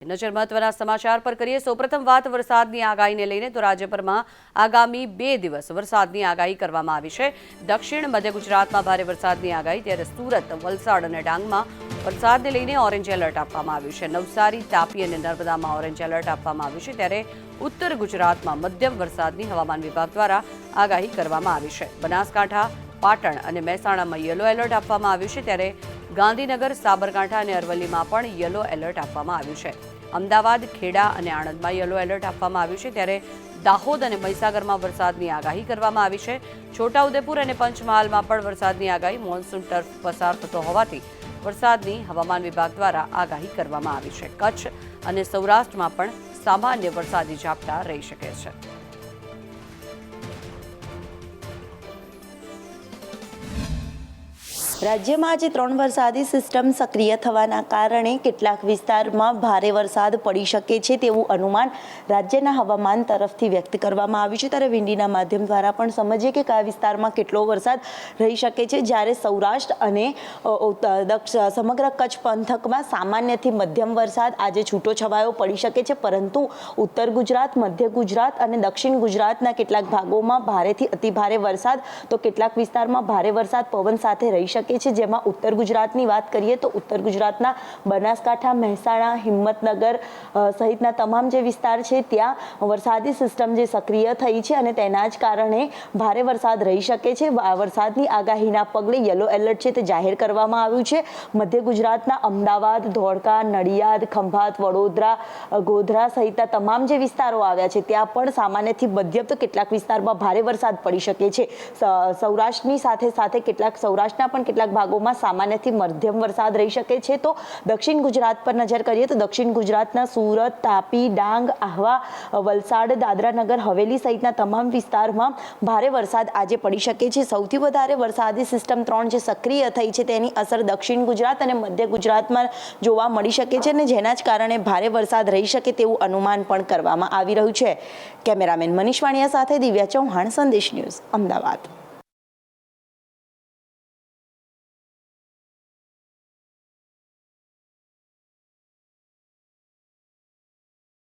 નજર મહત્વના સમાચાર પર કરીએ. સૌપ્રથમ વાત, વરસાદની આગાહીને લઈને તો રાજ્યભરમાં આગામી બે દિવસ વરસાદની આગાહી કરવામાં આવી છે. દક્ષિણ મધ્ય ગુજરાતમાં ભારે વરસાદની આગાહી, ત્યારે સુરત, વલસાડ અને ડાંગમાં વરસાદને લઈને ઓરેન્જ એલર્ટ આપવામાં આવ્યું છે. નવસારી, તાપી અને નર્મદામાં ઓરેન્જ એલર્ટ આપવામાં આવ્યું છે, ત્યારે ઉત્તર ગુજરાતમાં મધ્યમ વરસાદની હવામાન વિભાગ દ્વારા આગાહી કરવામાં આવી છે. બનાસકાંઠા, પાટણ અને મહેસાણામાં યલો એલર્ટ આપવામાં આવ્યું છે, ત્યારે ગાંધીનગર, સાબરકાંઠા અને અરવલ્લીમાં પણ યલો એલર્ટ આપવામાં આવ્યું છે. અમદાવાદ, ખેડા અને આણંદમાં યલો એલર્ટ આપવામાં આવ્યું છે. ત્યારે દાહોદ અને મહીસાગરમાં વરસાદની આગાહી કરવામાં આવી છે. છોટાઉદેપુર અને પંચમહાલમાં પણ વરસાદની આગાહી, મોન્સૂન ટર્ફ પસાર થતો હોવાથી વરસાદની હવામાન વિભાગ દ્વારા આગાહી કરવામાં આવી છે. કચ્છ અને સૌરાષ્ટ્રમાં પણ સામાન્ય વરસાદી ઝાપટા રહી શકે છે. રાજ્યમાં આજે ત્રણ વરસાદી સિસ્ટમ સક્રિય થવાના કારણે કેટલાક વિસ્તારમાં ભારે વરસાદ પડી શકે છે તેવું અનુમાન રાજ્યના હવામાન તરફથી વ્યક્ત કરવામાં આવ્યું છે. ત્યારે વિંડીના માધ્યમ દ્વારા પણ સમજીએ કે કયા વિસ્તારમાં કેટલો વરસાદ રહી શકે છે. જ્યારે સૌરાષ્ટ્ર અને સમગ્ર કચ્છ પંથકમાં સામાન્યથી મધ્યમ વરસાદ આજે છૂટો છવાયો પડી શકે છે. પરંતુ ઉત્તર ગુજરાત, મધ્ય ગુજરાત અને દક્ષિણ ગુજરાતના કેટલાક ભાગોમાં ભારેથી અતિભારે વરસાદ, તો કેટલાક વિસ્તારમાં ભારે વરસાદ પવન સાથે રહી શકે છે જેમાં ઉત્તર ગુજરાતની વાત કરીએ તો ઉત્તર ગુજરાતના બનાસકાંઠા, મહેસાણા, હિંમતનગર સહિતના તમામ જે વિસ્તાર છે, ત્યાં વરસાદી સિસ્ટમ જે સક્રિય થઈ છે અને તેના જ કારણે ભારે વરસાદ રહી શકે છે. વરસાદની આગાહીના પગલે યલો એલર્ટ છે તે જાહેર કરવામાં આવ્યું છે. મધ્ય ગુજરાતના અમદાવાદ, ધોળકા, નડિયાદ, ખંભાત, વડોદરા, ગોધરા સહિતના તમામ જે વિસ્તારો આવ્યા છે, ત્યાં પણ સામાન્યથી મધ્યમ તો કેટલાક વિસ્તારમાં ભારે વરસાદ પડી શકે છે. સૌરાષ્ટ્રની સાથે સાથે કેટલાક સૌરાષ્ટ્રના પણ કેટલાક ભાગોમાં સામાન્યથી મધ્યમ વરસાદ રહી શકે છે. તો દક્ષિણ ગુજરાત પર નજર કરીએ તો દક્ષિણ ગુજરાતના સુરત, તાપી, ડાંગ, આહવા, વલસાડ, દાદરાનગર, હવેલી સહિતના તમામ વિસ્તારમાં ભારે વરસાદ આજે પડી શકે છે. સૌથી વધારે વરસાદી સિસ્ટમ ત્રણ જે સક્રિય થઈ છે તેની અસર દક્ષિણ ગુજરાત અને મધ્ય ગુજરાતમાં જોવા મળી શકે છે અને જેના જ કારણે ભારે વરસાદ રહી શકે તેવું અનુમાન પણ કરવામાં આવી રહ્યું છે. કેમેરામેન મનીષ વાણિયા સાથે દિવ્યા ચૌહાણ, સંદેશ ન્યૂઝ, અમદાવાદ.